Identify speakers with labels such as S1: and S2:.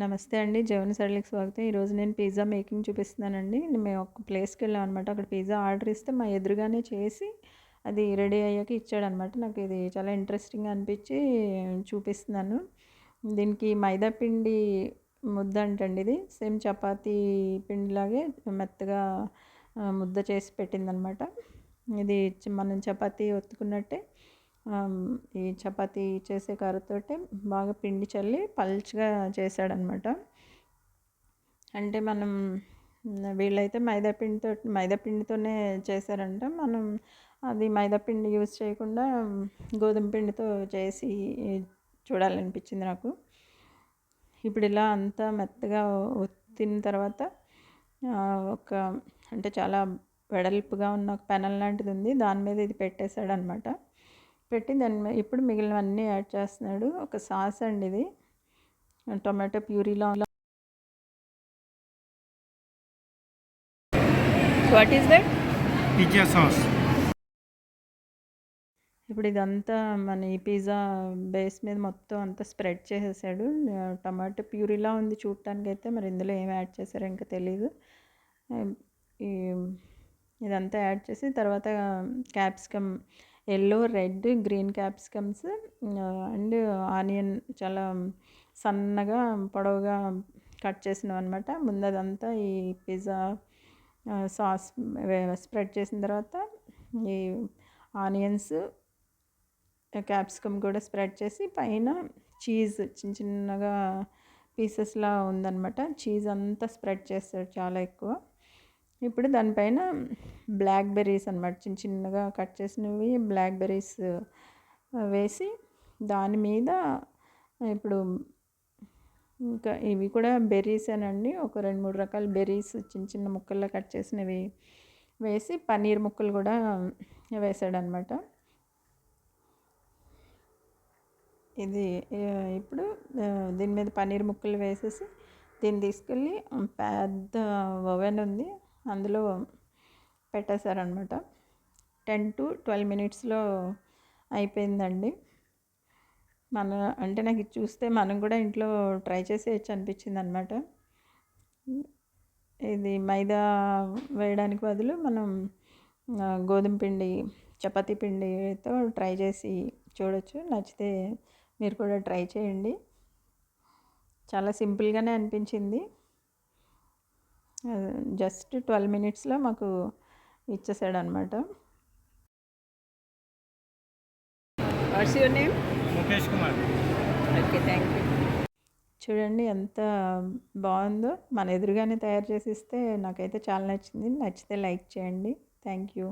S1: నమస్తే అండి. జవన్ సరళికి స్వాగతం. ఈరోజు నేను పిజ్జా మేకింగ్ చూపిస్తున్నానండి. మేము ఒక ప్లేస్కి వెళ్ళాం అనమాట అక్కడ పిజ్జా ఆర్డర్ ఇస్తే మా ఎదురుగానే చేసి అది రెడీ అయ్యాక ఇచ్చాడనమాట నాకు ఇది చాలా ఇంట్రెస్టింగ్ అనిపించి చూపిస్తున్నాను. దీనికి మైదా పిండి ముద్ద అంటండి ఇది. సేమ్ చపాతీ పిండిలాగే మెత్తగా ముద్ద చేసి పెట్టిందనమాట ఇది మనం చపాతీ ఒత్తుకున్నట్టే ఈ చపాతీ చేసే కర్రతోటే బాగా పిండి చల్లి పల్చగా చేశాడనమాట. అంటే మనం వీళ్ళైతే మైదాపిండితో మైదాపిండితోనే చేశారంట. మనం అది మైదాపిండి యూజ్ చేయకుండా గోధుమ పిండితో చేసి చూడాలనిపించింది నాకు. ఇప్పుడు ఇలా అంతా మెత్తగా ఒత్తిన తర్వాత ఒక అంటే చాలా వెడల్పుగా ఉన్న ఒక పెనల్ లాంటిది ఉంది. దాని మీద ఇది పెట్టేశాడనమాట. పెట్టి దాన్ని ఇప్పుడు మిగిలినవన్నీ యాడ్ చేస్తున్నాడు. ఒక సాస్ అండి ఇది. Tomato ప్యూరీలో what is that
S2: pizza sauce.
S1: ఇప్పుడు ఇదంతా మన ఈ పిజ్జా బేస్ మీద మొత్తం అంతా స్ప్రెడ్ చేసేసాడు. టమాటో ప్యూరీలా ఉంది చూడటానికి అయితే మరి ఇందులో ఏం యాడ్ చేశారో ఇంకా తెలీదు. ఈ ఇదంతా యాడ్ చేసి తర్వాత capsicum yellow red green capsicums and onion చాలా సన్నగా పొడవుగా కట్ చేసినాం అనమాట ముందు అదంతా ఈ పిజ్జా సాస్ స్ప్రెడ్ చేసిన తర్వాత ఈ ఆనియన్స్ క్యాప్సికమ్ కూడా స్ప్రెడ్ చేసి పైన చీజ్ చిన్న చిన్నగా పీసెస్లా ఉందన్నమాట. చీజ్ అంతా స్ప్రెడ్ చేస్తారు చాలా ఎక్కువ. ఇప్పుడు దానిపైన బ్లాక్ బెర్రీస్ అనమాట చిన్న చిన్నగా కట్ చేసినవి బ్లాక్ బెర్రీస్ వేసి దాని మీద ఇప్పుడు ఇంకా ఇవి కూడా బెర్రీస్ బెర్రీసేనండి ఒక రెండు మూడు రకాల బెర్రీస్ చిన్న చిన్న ముక్కల్లో కట్ చేసినవి వేసి పన్నీర్ ముక్కలు కూడా వేసాడనమాట ఇది ఇప్పుడు దీని మీద పన్నీర్ ముక్కలు వేసేసి దీన్ని తీసుకెళ్ళి పెద్ద ఓవెన్ ఉంది. అందులో పెట్టేశారనమాట టెన్ టు ట్వెల్వ్ మినిట్స్లో అయిపోయిందండి. మన అంటే నాకు ఇది చూస్తే మనం కూడా ఇంట్లో ట్రై చేసేయచ్చు అనిపించింది అనమాట ఇది మైదా వేయడానికి బదులు మనం గోధుమ పిండి చపాతీ పిండితో ట్రై చేసి చూడొచ్చు. నచ్చితే మీరు కూడా ట్రై చేయండి. చాలా సింపుల్గానే అనిపించింది. జస్ట్ ట్వెల్వ్ మినిట్స్లో మాకు ఇచ్చేసాడు అనమాట what's your name
S2: Mukesh Kumar.
S1: Okay thank you చూడండి ఎంత బాగుందో. మన ఎదురుగానే తయారు చేసి ఇస్తే నాకైతే చాలా నచ్చింది. నచ్చితే లైక్ చేయండి. Thank you